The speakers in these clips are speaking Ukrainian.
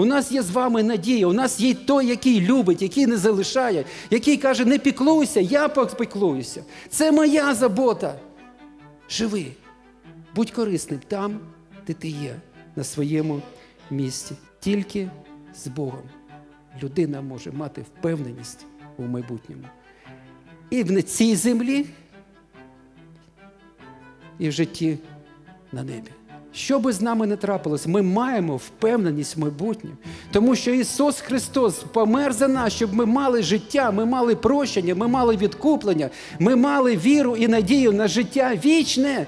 У нас є з вами надія, у нас є той, який любить, який не залишає, який каже, не піклуйся, я попіклуюся. Це моя забота. Живи, будь корисним там, де ти є, на своєму місці. Тільки з Богом людина може мати впевненість у майбутньому. І в цій землі, і в житті на небі. Що би з нами не трапилось, ми маємо впевненість в майбутнє. Тому що Ісус Христос помер за нас, щоб ми мали життя, ми мали прощення, ми мали відкуплення, ми мали віру і надію на життя вічне.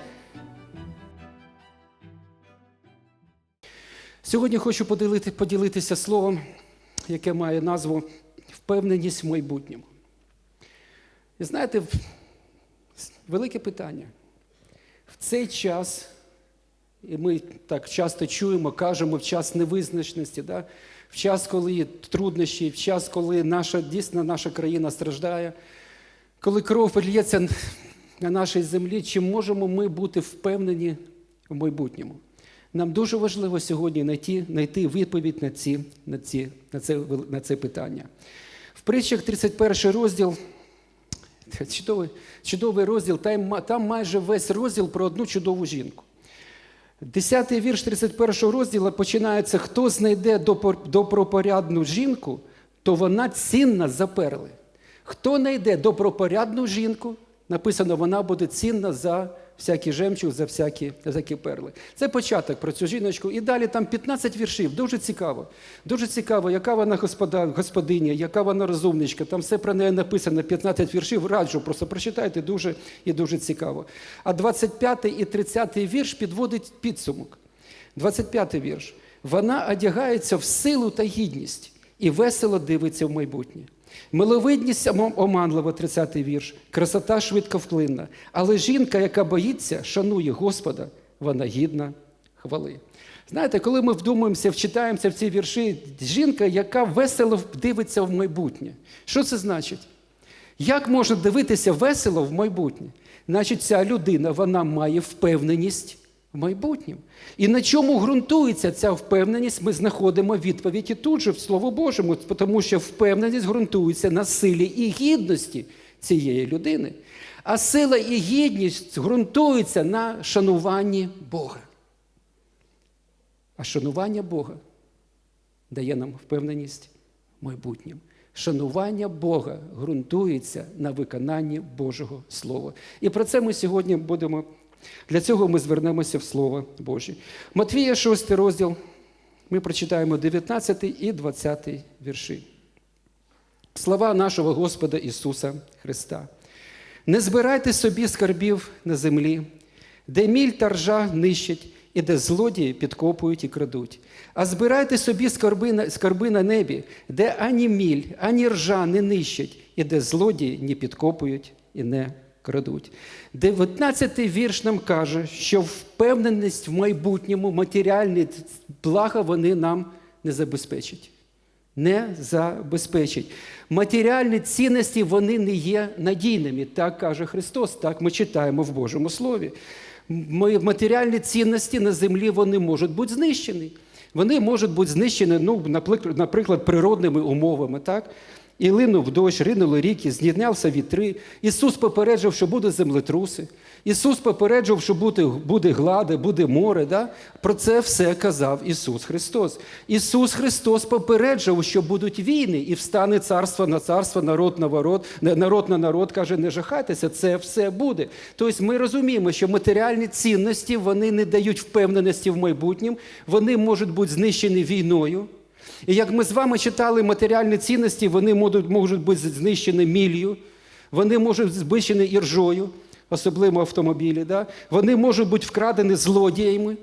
Сьогодні хочу поділити, поділитися словом, яке має назву впевненість в майбутньому. І знаєте, велике питання. В цей час, і ми так часто чуємо, кажемо в час невизначеності, да? в час, коли труднощі, в час, коли наша, дійсно наша країна страждає, коли кров полється на нашій землі, чи можемо ми бути впевнені в майбутньому? Нам дуже важливо сьогодні знайти, знайти відповідь на, ці, на, ці, на, це, на це питання. В притчах 31 розділ Чудовий, чудовий розділ, там майже весь розділ про одну чудову жінку. Десятий вірш 31 розділу починається: хто знайде добропорядну жінку, то вона цінна за перли. Хто знайде добропорядну жінку, написано, вона буде цінна за всякий жемчуг, за всякі, всякі перли. Це початок про цю жіночку. І далі там 15 віршів. Дуже цікаво. Дуже цікаво, яка вона господа, господиня, яка вона розумничка. Там все про неї написано, 15 віршів. Раджу, просто прочитайте дуже і дуже цікаво. А 25 і 30 вірш підводить підсумок. 25 вірш. Вона одягається в силу та гідність і весело дивиться в майбутнє. Миловидність ом- оманлива, 30-й вірш, красота швидковплинна. Але жінка, яка боїться, шанує Господа, вона гідна хвали. Знаєте, коли ми вдумуємося, вчитаємося в ці вірші, жінка, яка весело дивиться в майбутнє. Що це значить? Як можна дивитися весело в майбутнє? Значить, ця людина вона має впевненість в майбутньому. І на чому ґрунтується ця впевненість, ми знаходимо відповіді тут же в Слово Божому, тому що впевненість ґрунтується на силі і гідності цієї людини. А сила і гідність ґрунтуються на шануванні Бога. А шанування Бога дає нам впевненість в майбутньому. Шанування Бога ґрунтується на виконанні Божого Слова. І про це ми сьогодні будемо. Для цього ми звернемося в Слово Боже. Матвія, 6 розділ, ми прочитаємо 19 і 20 вірші. Слова нашого Господа Ісуса Христа. Не збирайте собі скарбів на землі, де міль та ржа нищать, і де злодії підкопують і крадуть. А збирайте собі скарби на, скарби на небі, де ані міль, ані ржа не нищать, і де злодії не підкопують і не крадуть. 19-й вірш нам каже, що впевненість в майбутньому, матеріальні блага вони нам не забезпечать не забезпечить. Матеріальні цінності вони не є надійними, так каже Христос, так ми читаємо в Божому Слові. Матеріальні цінності на землі вони можуть бути знищені. Вони можуть бути знищені, ну, наприклад, природними умовами. Так? І линув дощ, ринули ріки, зніднявся вітри. Ісус попереджав, що буде землетруси. Ісус попереджав, що буде, буде глади, буде море. Да? Про це все казав Ісус Христос. Ісус Христос попереджав, що будуть війни, і встане царство на царство, народ на народ, народ на народ, каже, не жахайтеся, це все буде. Тобто ми розуміємо, що матеріальні цінності вони не дають впевненості в майбутньому, вони можуть бути знищені війною. І як ми з вами читали матеріальні цінності, вони можуть, можуть бути знищені міллю, вони можуть бути знищені іржою, особливо автомобілі. Да? Вони можуть бути вкрадені злодіями.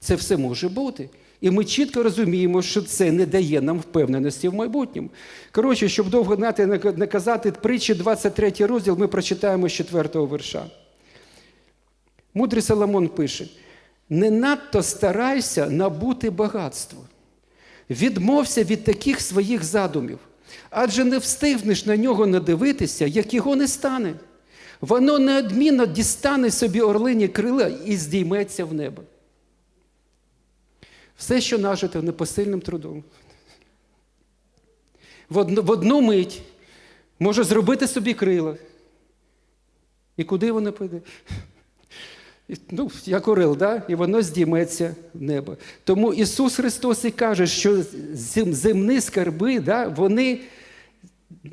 Це все може бути. І ми чітко розуміємо, що це не дає нам впевненості в майбутньому. Коротше, щоб довго не казати, притчі 23 розділ ми прочитаємо з 4 верша. Мудрий Соломон пише: не надто старайся набути багатство. Відмовся від таких своїх задумів, адже не встигнеш на нього надивитися, як його не стане. Воно неодмінно дістане собі орлині крила і здійметься в небо. Все, що нажито непосильним трудом. В одну, в одну мить може зробити собі крила. І куди воно піде? Ну, як орел, да? і воно здійметься в небо. Тому Ісус Христос і каже, що зем- земні скарби, да, вони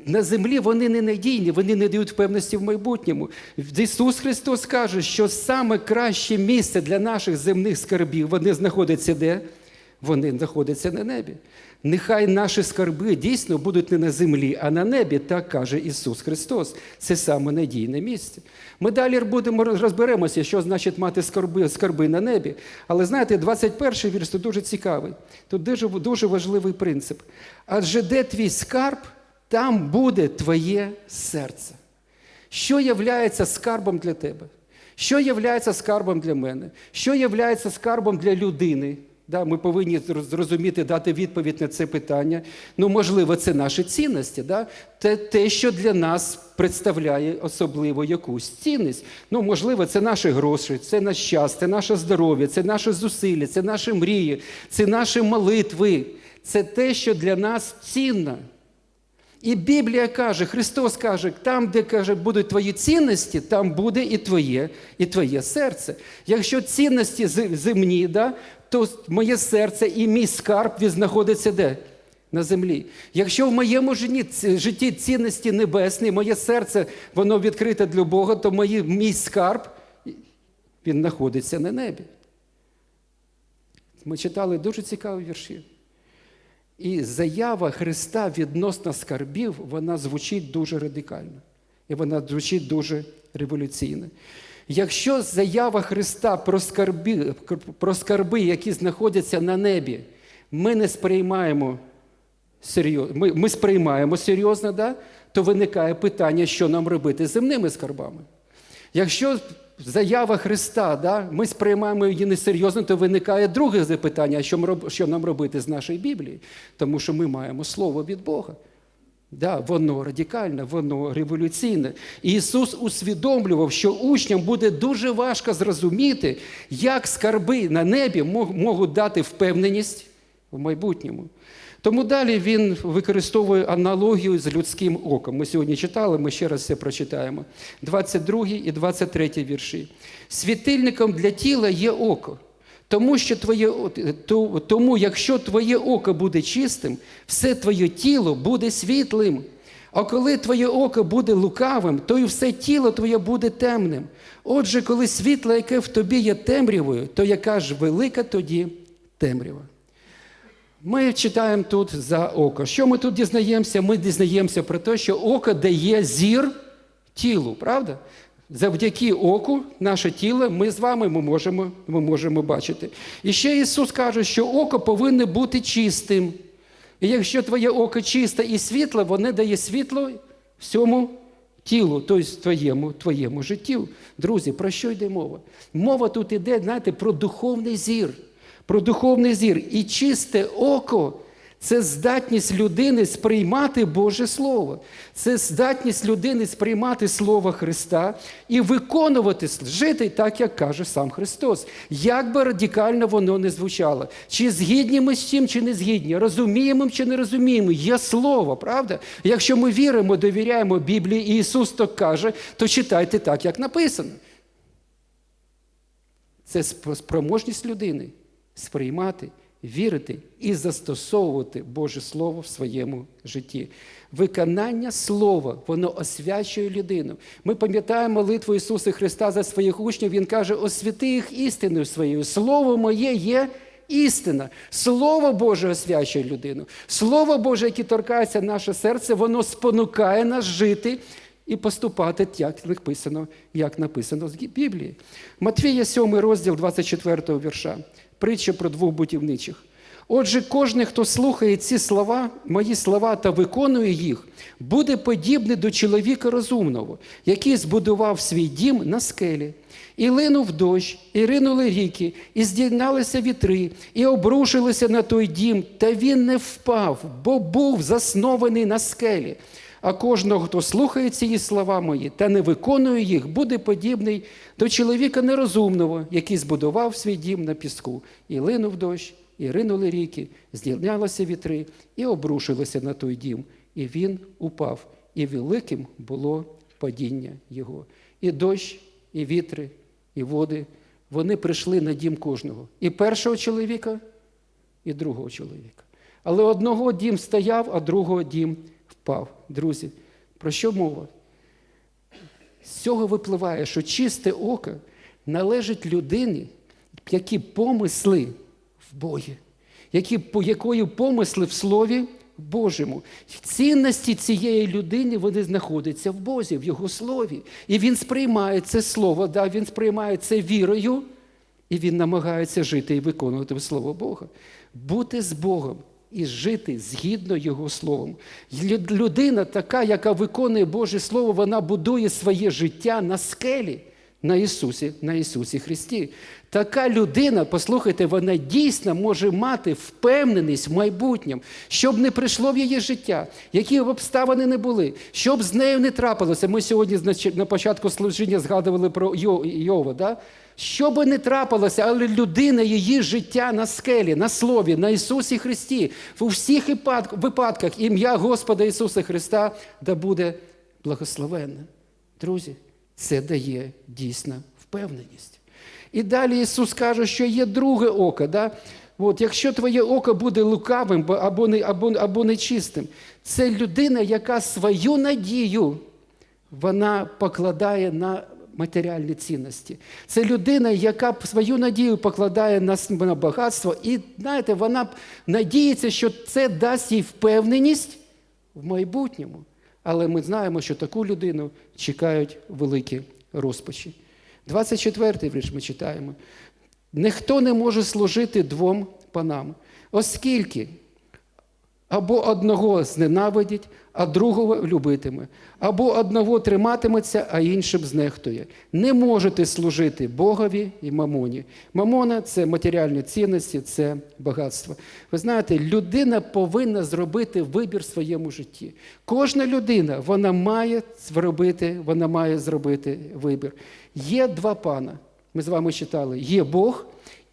на землі вони не надійні, вони не дають певності в майбутньому. Ісус Христос каже, що саме краще місце для наших земних скарбів вони знаходяться де? Вони знаходяться на небі. Нехай наші скарби дійсно будуть не на землі, а на небі, так каже Ісус Христос. Це саме надійне місце. Ми далі будемо розберемося, що значить мати скарби, скарби на небі. Але знаєте, 21 вірш тут дуже цікавий. Тут дуже, дуже важливий принцип. Адже де твій скарб, там буде твоє серце. Що являється скарбом для тебе? Що являється скарбом для мене? Що являється скарбом для людини? Да, ми повинні зрозуміти, дати відповідь на це питання. Ну, можливо, це наші цінності, да? те, те, що для нас представляє особливо якусь цінність. Ну, можливо, це наші гроші, це наш час, це наше здоров'я, це наші зусилля, це наші мрії, це наші молитви. Це те, що для нас цінно. І Біблія каже, Христос каже, там, де каже, будуть твої цінності, там буде і твоє, і твоє серце. Якщо цінності земні, да, то моє серце і мій скарб знаходиться де? На землі. Якщо в моєму житті цінності небесні, моє серце воно відкрите для Бога, то мої, мій скарб він знаходиться на небі. Ми читали дуже цікаві вірші. І заява Христа відносно скарбів, вона звучить дуже радикально. І вона звучить дуже революційно. Якщо заява Христа про скарби, про скарби, які знаходяться на небі, ми не сприймаємо серйозно, ми, ми сприймаємо серйозно, да? то виникає питання, що нам робити з земними скарбами. Якщо заява Христа, да, ми сприймаємо її несерйозно, то виникає друге запитання, що, нам робити з нашої Біблії, тому що ми маємо Слово від Бога. Да, воно радикальне, воно революційне. І Ісус усвідомлював, що учням буде дуже важко зрозуміти, як скарби на небі можуть дати впевненість в майбутньому. Тому далі він використовує аналогію з людським оком. Ми сьогодні читали, ми ще раз це прочитаємо. 22 і 23 вірші. Світильником для тіла є око. Тому, що твоє, то- тому, якщо твоє око буде чистим, все твоє тіло буде світлим. А коли твоє око буде лукавим, то і все тіло твоє буде темним. Отже, коли світло, яке в тобі є темрявою, то яка ж велика тоді темрява? Ми читаємо тут за око. Що ми тут дізнаємося? Ми дізнаємося про те, що око дає зір тілу, правда? Завдяки оку наше тіло ми з вами ми можемо, ми можемо бачити. І ще Ісус каже, що око повинно бути чистим. І якщо твоє око чисте і світле, воно дає світло всьому тілу, тобто твоєму, твоєму життю. Друзі, про що йде мова? Мова тут йде, знаєте, про духовний зір. Про духовний зір. І чисте око це здатність людини сприймати Боже Слово. Це здатність людини сприймати Слово Христа і виконувати, жити так, як каже сам Христос. Як би радикально воно не звучало. Чи згідні ми з цим, чи не згідні, розуміємо чи не розуміємо. Є слово, правда? Якщо ми віримо, довіряємо Біблії, і Ісус так каже, то читайте так, як написано. Це спроможність людини сприймати, вірити і застосовувати Боже Слово в своєму житті. Виконання слова, воно освячує людину. Ми пам'ятаємо молитву Ісуса Христа за своїх учнів. Він каже: освяти їх істиною своєю. Слово моє є істина. Слово Боже освячує людину. Слово Боже, яке торкається наше серце, воно спонукає нас жити і поступати, як написано, як написано в Біблії. Матвія 7 розділ 24 вірша. Притча про двох будівничих. Отже, кожен, хто слухає ці слова, мої слова та виконує їх, буде подібний до чоловіка розумного, який збудував свій дім на скелі. І линув дощ, і ринули ріки, і здійнялися вітри, і обрушилися на той дім, та він не впав, бо був заснований на скелі. А кожного, хто слухає ці слова мої та не виконує їх, буде подібний до чоловіка нерозумного, який збудував свій дім на піску. І линув дощ, і ринули ріки, здійнялися вітри, і обрушилися на той дім, і він упав, і великим було падіння його. І дощ, і вітри, і води, вони прийшли на дім кожного. І першого чоловіка, і другого чоловіка. Але одного дім стояв, а другого дім впав. Друзі, про що мова? З цього випливає, що чисте око належить людині, які помисли в Богі, які, якої помисли в Слові Божому. Цінності цієї людини вони знаходяться в Бозі, в Його слові. І він сприймає це слово, да, він сприймає це вірою, і він намагається жити і виконувати Слово Бога. Бути з Богом і жити згідно Його Словом. Людина така, яка виконує Боже Слово, вона будує своє життя на скелі. На Ісусі, на Ісусі Христі. Така людина, послухайте, вона дійсно може мати впевненість в майбутньому, щоб не прийшло в її життя, які б обставини не були, щоб з нею не трапилося. Ми сьогодні на початку служіння згадували про Йо- Йова. Да? Що би не трапилося, але людина, її життя на скелі, на слові, на Ісусі Христі, у всіх випадках ім'я Господа Ісуса Христа да буде благословенне. Друзі, це дає дійсно впевненість. І далі Ісус каже, що є друге око. Да? От, якщо твоє око буде лукавим або, не, або, або нечистим, це людина, яка свою надію вона покладає на матеріальні цінності. Це людина, яка свою надію покладає на, на багатство, і знаєте, вона надіється, що це дасть їй впевненість в майбутньому. Але ми знаємо, що таку людину чекають великі розпачі. 24-й вірш ми читаємо. Ніхто не може служити двом панам, оскільки або одного зненавидять, а другого любитиме, або одного триматиметься, а іншим знехтує. Не можете служити Богові і мамоні. Мамона це матеріальні цінності, це багатство. Ви знаєте, людина повинна зробити вибір в своєму житті. Кожна людина вона має зробити, вона має зробити вибір. Є два пана. Ми з вами читали: є Бог.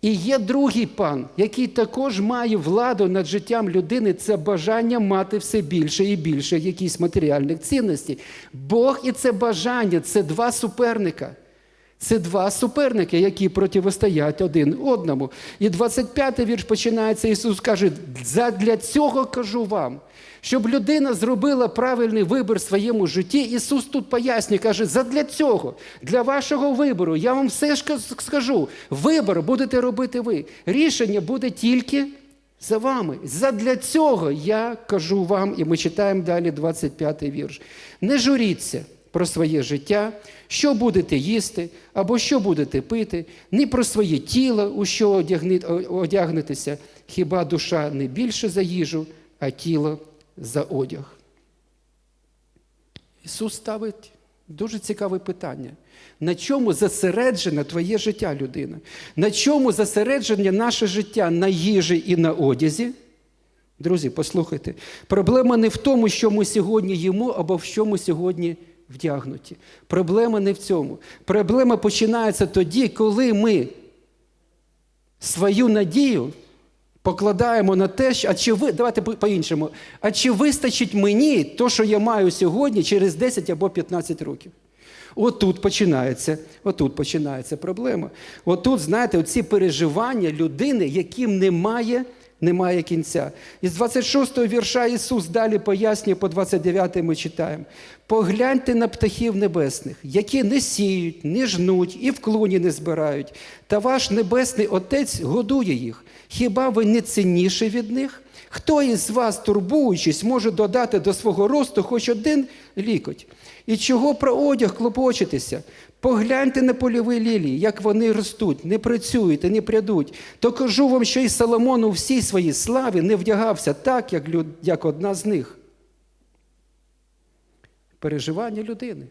І є другий пан, який також має владу над життям людини, це бажання мати все більше і більше якісь матеріальних цінностей. Бог і це бажання це два суперника. Це два суперники, які протистоять один одному. І 25-й вірш починається. Ісус каже: для цього кажу вам. Щоб людина зробила правильний вибір в своєму житті, Ісус тут пояснює, каже, задля цього, для вашого вибору, я вам все ж скажу, вибір будете робити ви. Рішення буде тільки за вами. Задля цього я кажу вам, і ми читаємо далі 25-й вірш. Не журіться про своє життя, що будете їсти, або що будете пити, ні про своє тіло, у що одягнетеся, хіба душа не більше за їжу, а тіло за одяг. Ісус ставить дуже цікаве питання. На чому зосереджено твоє життя, людина? На чому зосередження наше життя на їжі і на одязі? Друзі, послухайте, проблема не в тому, що ми сьогодні їмо, або в що ми сьогодні вдягнуті. Проблема не в цьому. Проблема починається тоді, коли ми свою надію покладаємо на те, що а чи ви давайте по-іншому, а чи вистачить мені то, що я маю сьогодні через 10 або 15 років? Отут починається, отут починається проблема. Отут, знаєте, оці переживання людини, яким немає, немає кінця. Із 26-го вірша Ісус далі пояснює, по 29 й ми читаємо. Погляньте на птахів небесних, які не сіють, не жнуть і в клуні не збирають. Та ваш небесний Отець годує їх. Хіба ви не цінніші від них? Хто із вас, турбуючись, може додати до свого росту хоч один лікоть? І чого про одяг клопочетеся? Погляньте на польові лілії, як вони ростуть, не працюють і не прядуть. То кажу вам, що і Соломон у всій своїй славі не вдягався так, як, люд, як одна з них. Переживання людини.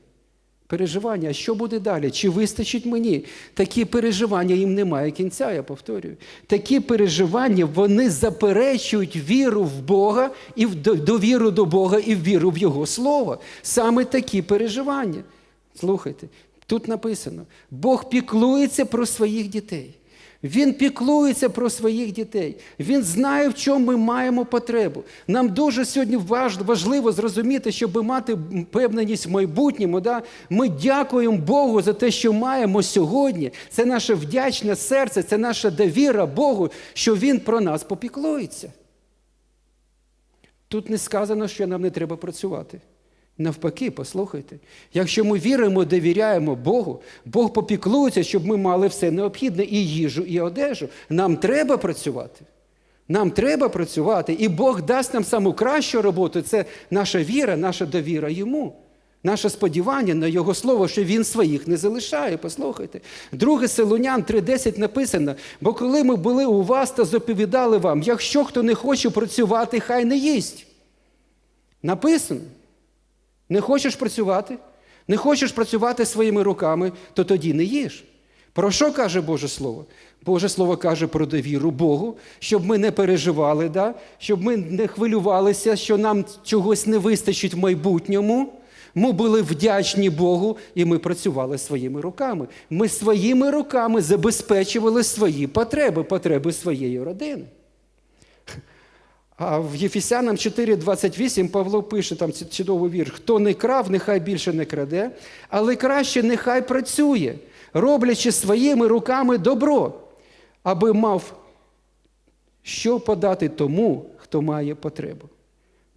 Переживання, а що буде далі? Чи вистачить мені? Такі переживання їм немає кінця, я повторюю. Такі переживання вони заперечують віру в Бога і в довіру до Бога і в віру в Його Слово. Саме такі переживання. Слухайте, тут написано: Бог піклується про своїх дітей. Він піклується про своїх дітей. Він знає, в чому ми маємо потребу. Нам дуже сьогодні важливо зрозуміти, щоб мати певненість в майбутньому. Да? Ми дякуємо Богу за те, що маємо сьогодні. Це наше вдячне серце, це наша довіра Богу, що Він про нас попіклується. Тут не сказано, що нам не треба працювати. Навпаки, послухайте, якщо ми віримо, довіряємо Богу, Бог попіклується, щоб ми мали все необхідне і їжу, і одежу. Нам треба працювати. Нам треба працювати, і Бог дасть нам саму кращу роботу. Це наша віра, наша довіра йому. Наше сподівання на Його слово, що Він своїх не залишає. Послухайте. Друге Селунян 3.10 написано: бо коли ми були у вас та заповідали вам, якщо хто не хоче працювати, хай не їсть. Написано. Не хочеш працювати, не хочеш працювати своїми руками, то тоді не їж. Про що каже Боже Слово? Боже Слово каже про довіру Богу, щоб ми не переживали, да? щоб ми не хвилювалися, що нам чогось не вистачить в майбутньому. Ми були вдячні Богу, і ми працювали своїми руками. Ми своїми руками забезпечували свої потреби, потреби своєї родини. А в Єфесянам 4,28 Павло пише там чудовий вірш: хто не крав, нехай більше не краде, але краще нехай працює, роблячи своїми руками добро, аби мав що подати тому, хто має потребу.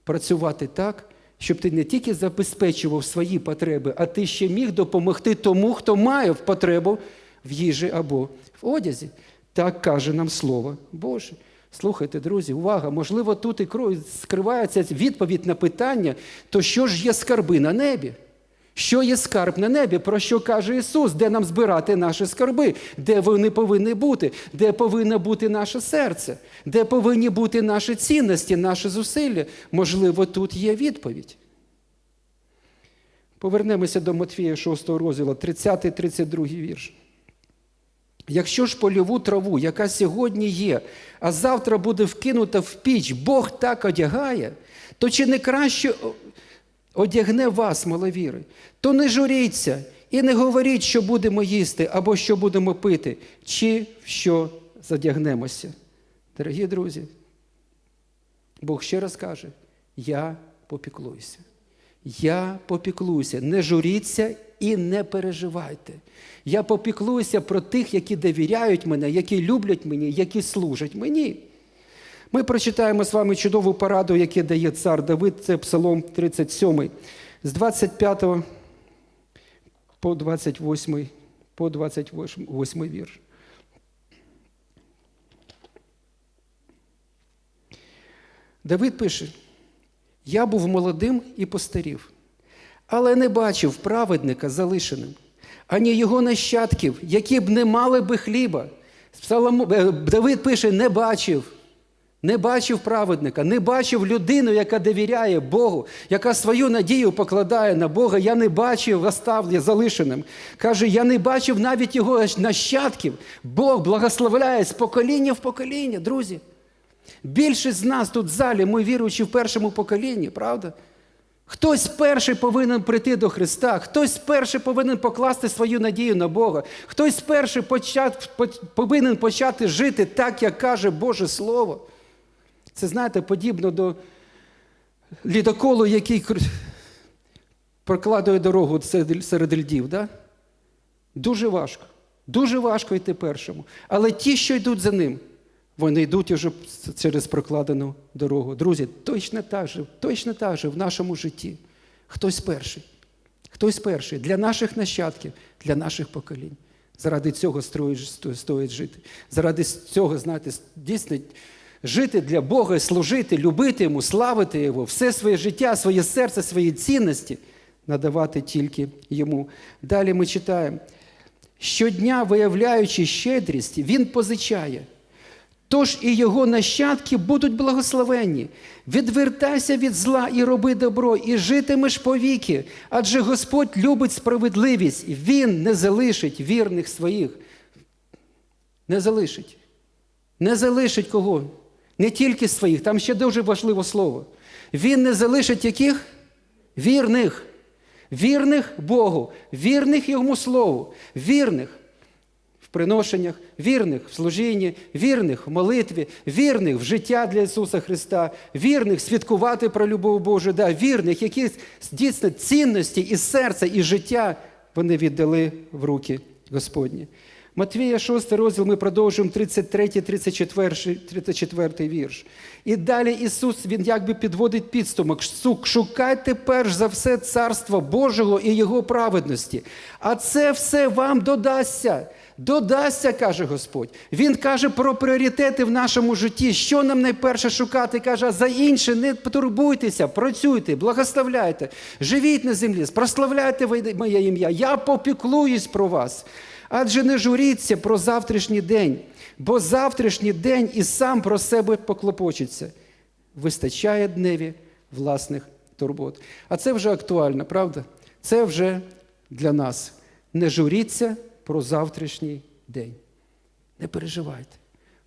Працювати так, щоб ти не тільки забезпечував свої потреби, а ти ще міг допомогти тому, хто має потребу в їжі або в одязі. Так каже нам Слово Боже. Слухайте, друзі, увага! Можливо, тут і скривається відповідь на питання, то що ж є скарби на небі? Що є скарб на небі? Про що каже Ісус? Де нам збирати наші скарби? Де вони повинні бути? Де повинно бути наше серце? Де повинні бути наші цінності, наші зусилля? Можливо, тут є відповідь. Повернемося до Матфія 6 розділу, 30-32 вірш. Якщо ж польову траву, яка сьогодні є, а завтра буде вкинута в піч, Бог так одягає, то чи не краще одягне вас, маловіри? То не журіться і не говоріть, що будемо їсти або що будемо пити, чи в що задягнемося. Дорогі друзі, Бог ще раз каже: Я попіклуюся. Я попіклуюся, не журіться і не переживайте. Я попіклуюся про тих, які довіряють мене, які люблять мені, які служать мені. Ми прочитаємо з вами чудову пораду, яку дає цар Давид, це Псалом 37, з 25 по 28, по 28 вірш. Давид пише: Я був молодим і постарів, але не бачив праведника залишеним, ані його нащадків, які б не мали би хліба. Псалом... е, Давид пише: не бачив. Не бачив праведника, не бачив людину, яка довіряє Богу, яка свою надію покладає на Бога. Я не бачив оставлення залишеним. Каже, я не бачив навіть його нащадків. Бог благословляє з покоління в покоління, друзі. Більшість з нас тут в залі, ми віруючи в першому поколінні, правда? Хтось перший повинен прийти до Христа, хтось перший повинен покласти свою надію на Бога, хтось перший почат, повинен почати жити так, як каже Боже Слово. Це, знаєте, подібно до лідоколу, який прокладує дорогу серед льдів. Да? Дуже важко. Дуже важко йти першому. Але ті, що йдуть за ним, вони йдуть уже через прокладену дорогу. Друзі, точно так же, точно так же в нашому житті. Хтось перший. Хтось перший для наших нащадків, для наших поколінь. Заради цього стоїть жити. Заради цього, знаєте, дійсно жити для Бога, служити, любити Йому, славити Його, все своє життя, своє серце, свої цінності надавати тільки Йому. Далі ми читаємо. Щодня, виявляючи щедрість, Він позичає. Тож і його нащадки будуть благословенні. Відвертайся від зла і роби добро, і житимеш повіки, адже Господь любить справедливість, Він не залишить вірних своїх. Не залишить. Не залишить кого? Не тільки своїх, там ще дуже важливе слово. Він не залишить яких? Вірних. Вірних Богу, вірних Йому Слову, вірних. Приношеннях, вірних в служінні, вірних в молитві, вірних в життя для Ісуса Христа, вірних свідкувати про любов Божу, да, вірних, які дійсно цінності і серце, і життя вони віддали в руки Господні. Матвія 6 розділ ми продовжуємо 33, 34, 34 вірш. І далі Ісус Він якби підводить підстумок. «Сук, Шукайте перш за все Царства Божого і Його праведності. А це все вам додасться. Додасться, каже Господь. Він каже про пріоритети в нашому житті. Що нам найперше шукати? Каже, а за інше не потурбуйтеся, працюйте, благословляйте, живіть на землі, прославляйте моє ім'я. Я попіклуюсь про вас. Адже не журіться про завтрашній день, бо завтрашній день і сам про себе поклопочеться. Вистачає дневі власних турбот. А це вже актуально, правда? Це вже для нас. Не журіться про завтрашній день. Не переживайте.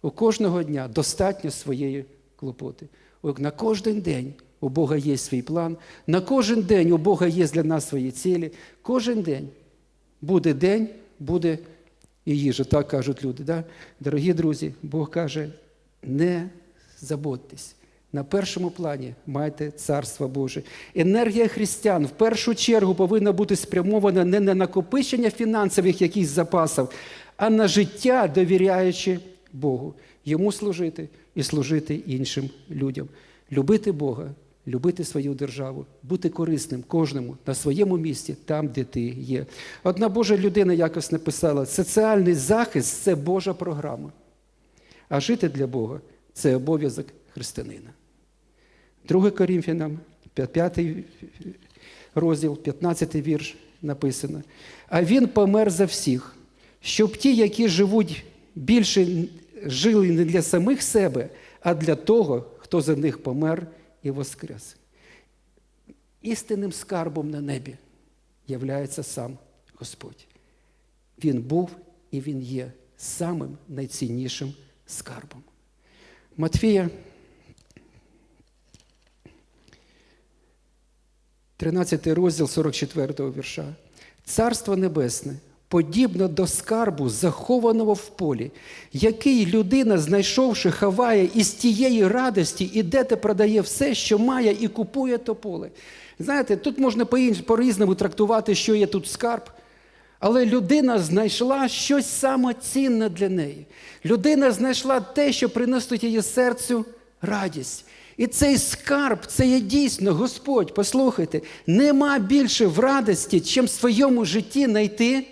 У кожного дня достатньо своєї клопоти. На кожен день у Бога є свій план, на кожен день у Бога є для нас свої цілі. Кожен день буде день буде і їжа, так кажуть люди. Да? Дорогі друзі, Бог каже, не заботьтесь. На першому плані майте царство Боже. Енергія християн в першу чергу повинна бути спрямована не на накопичення фінансових якихось запасів, а на життя, довіряючи Богу, йому служити і служити іншим людям. Любити Бога любити свою державу, бути корисним кожному на своєму місці, там, де ти є. Одна Божа людина якось написала: соціальний захист це Божа програма. А жити для Бога це обов'язок християнина. 2 Корінфянам, 5 розділ, 15 вірш написано. А він помер за всіх, щоб ті, які живуть більше жили не для самих себе, а для того, хто за них помер і воскрес. Істинним скарбом на небі являється сам Господь. Він був і Він є самим найціннішим скарбом. Матфія, 13 розділ 44 вірша. Царство Небесне подібно до скарбу, захованого в полі, який людина, знайшовши, ховає із тієї радості, іде та продає все, що має, і купує то поле. Знаєте, тут можна по-різному трактувати, що є тут скарб. Але людина знайшла щось самоцінне для неї. Людина знайшла те, що приносить її серцю радість. І цей скарб, це є дійсно Господь, послухайте, нема більше в радості, чим в своєму житті знайти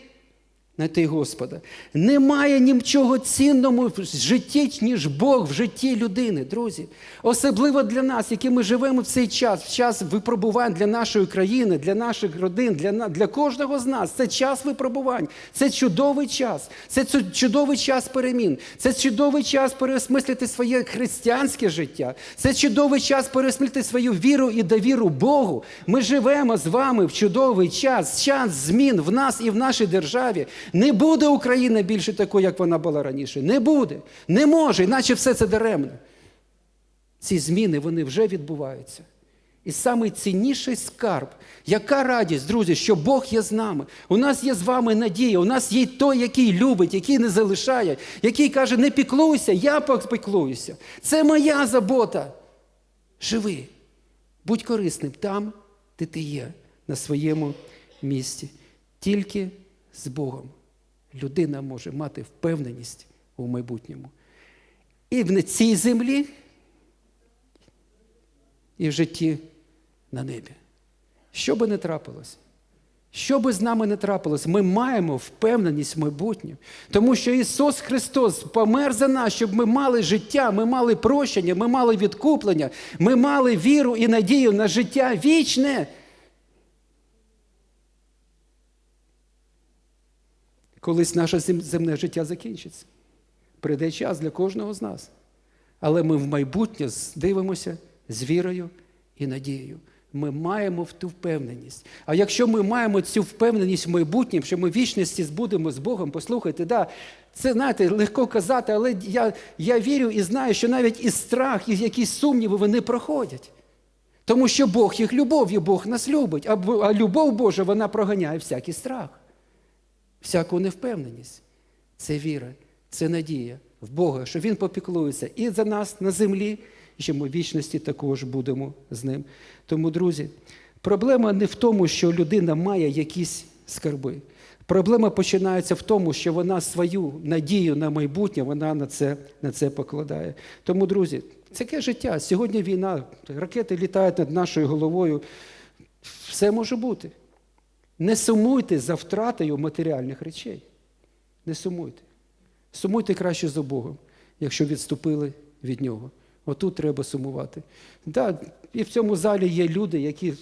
знайти Господа. Немає нічого цінного в житті, ніж Бог в житті людини, друзі. Особливо для нас, які ми живемо в цей час, в час випробувань для нашої країни, для наших родин, для для кожного з нас. Це час випробувань, це чудовий час, це чудовий час перемін, це чудовий час переосмислити своє християнське життя, це чудовий час переосмислити свою віру і довіру Богу. Ми живемо з вами в чудовий час, час змін в нас і в нашій державі. Не буде Україна більше такою, як вона була раніше. Не буде. Не може, іначе все це даремно. Ці зміни вони вже відбуваються. І найцінніший скарб, яка радість, друзі, що Бог є з нами. У нас є з вами надія, у нас є той, який любить, який не залишає, який каже, не піклуйся, я попіклуюся. Це моя забота. Живи, будь корисним там, де ти є, на своєму місці. Тільки з Богом людина може мати впевненість у майбутньому. І в цій землі, і в житті на небі. Що би не трапилось? Що би з нами не трапилось, ми маємо впевненість в майбутнє. Тому що Ісус Христос помер за нас, щоб ми мали життя, ми мали прощення, ми мали відкуплення, ми мали віру і надію на життя вічне. Колись наше земне життя закінчиться. Прийде час для кожного з нас. Але ми в майбутнє дивимося з вірою і надією. Ми маємо ту впевненість. А якщо ми маємо цю впевненість в майбутньому, що ми в вічності збудемо з Богом, послухайте, да, це знаєте, легко казати, але я я вірю і знаю, що навіть і страх, і якісь сумніви вони проходять. Тому що Бог їх любов'ю, Бог нас любить, а любов Божа вона проганяє всякий страх всяку невпевненість. це віра, це надія в Бога, що Він попіклується і за нас на землі, і що ми в вічності також будемо з ним. Тому, друзі, проблема не в тому, що людина має якісь скарби. Проблема починається в тому, що вона свою надію на майбутнє вона на це, на це покладає. Тому, друзі, це таке життя. Сьогодні війна, ракети літають над нашою головою. Все може бути. Не сумуйте за втратою матеріальних речей. Не сумуйте. Сумуйте краще за Богом, якщо відступили від Нього. Отут треба сумувати. Да, і в цьому залі є люди, які,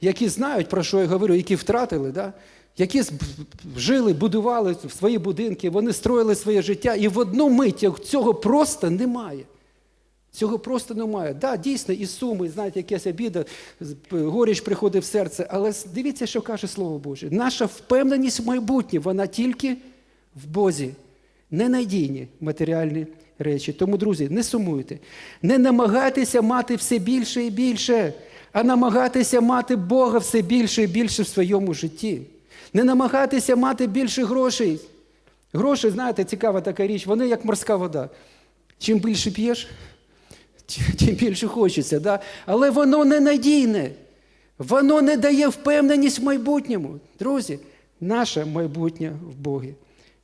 які знають, про що я говорю, які втратили, да? які жили, будували свої будинки, вони строїли своє життя, і в одну мить цього просто немає. Цього просто немає. Да, дійсно, і суми, знаєте, якась обіда, горіч приходить в серце. Але дивіться, що каже Слово Боже. Наша впевненість в майбутнє, вона тільки в Бозі. Ненадійні матеріальні речі. Тому, друзі, не сумуйте. Не намагайтеся мати все більше і більше, а намагайтеся мати Бога все більше і більше в своєму житті. Не намагайтеся мати більше грошей. Гроші, знаєте, цікава така річ, вони як морська вода. Чим більше п'єш, тим більше хочеться. Да? Але воно ненадійне. Воно не дає впевненість в майбутньому. Друзі, наше майбутнє в Богі.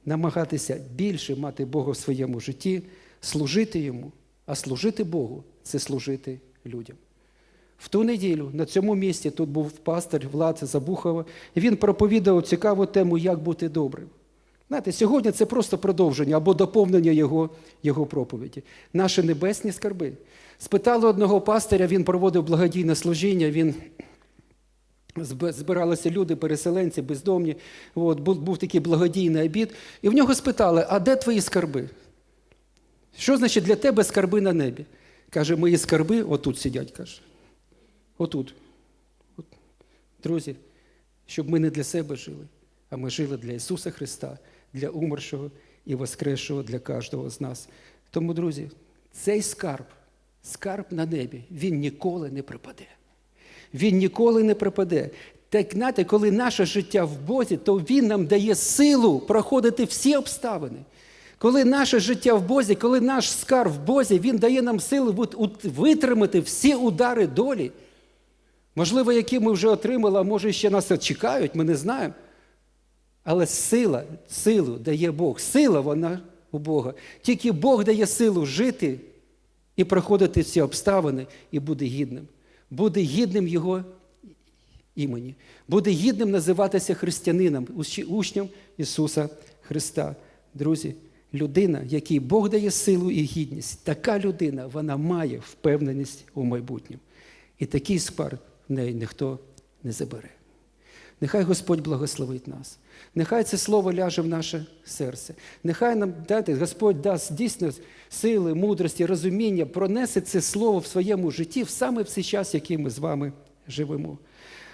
Намагатися більше мати Бога в своєму житті, служити йому, а служити Богу це служити людям. В ту неділю на цьому місці тут був пастор Влад Забухова, він проповідав цікаву тему, як бути добрим. Знаєте, сьогодні це просто продовження або доповнення його, його проповіді. Наші небесні скарби. Спитали одного пастиря, він проводив благодійне служіння, він збиралися люди, переселенці, бездомні. От, був, був такий благодійний обід. І в нього спитали: а де твої скарби? Що значить для тебе скарби на небі? Каже, мої скарби отут сидять, каже. Отут. От. Друзі, щоб ми не для себе жили, а ми жили для Ісуса Христа, для умершого і воскресшого для кожного з нас. Тому, друзі, цей скарб, скарб на небі, він ніколи не припаде. Він ніколи не припаде. Так знаєте, коли наше життя в Бозі, то Він нам дає силу проходити всі обставини. Коли наше життя в Бозі, коли наш скарб в Бозі, Він дає нам силу витримати всі удари долі. Можливо, які ми вже отримали, а може ще нас чекають, ми не знаємо. Але сила, силу дає Бог. Сила вона у Бога. Тільки Бог дає силу жити і проходити всі обставини, і буде гідним. Буде гідним Його імені. Буде гідним називатися християнином, учнем Ісуса Христа. Друзі, людина, якій Бог дає силу і гідність, така людина вона має впевненість у майбутньому. І такий спар в неї ніхто не забере. Нехай Господь благословить нас. Нехай це слово ляже в наше серце. Нехай нам дайте, Господь дасть дійсно сили, мудрості, розуміння, пронесе це слово в своєму житті саме в цей час, який ми з вами живемо.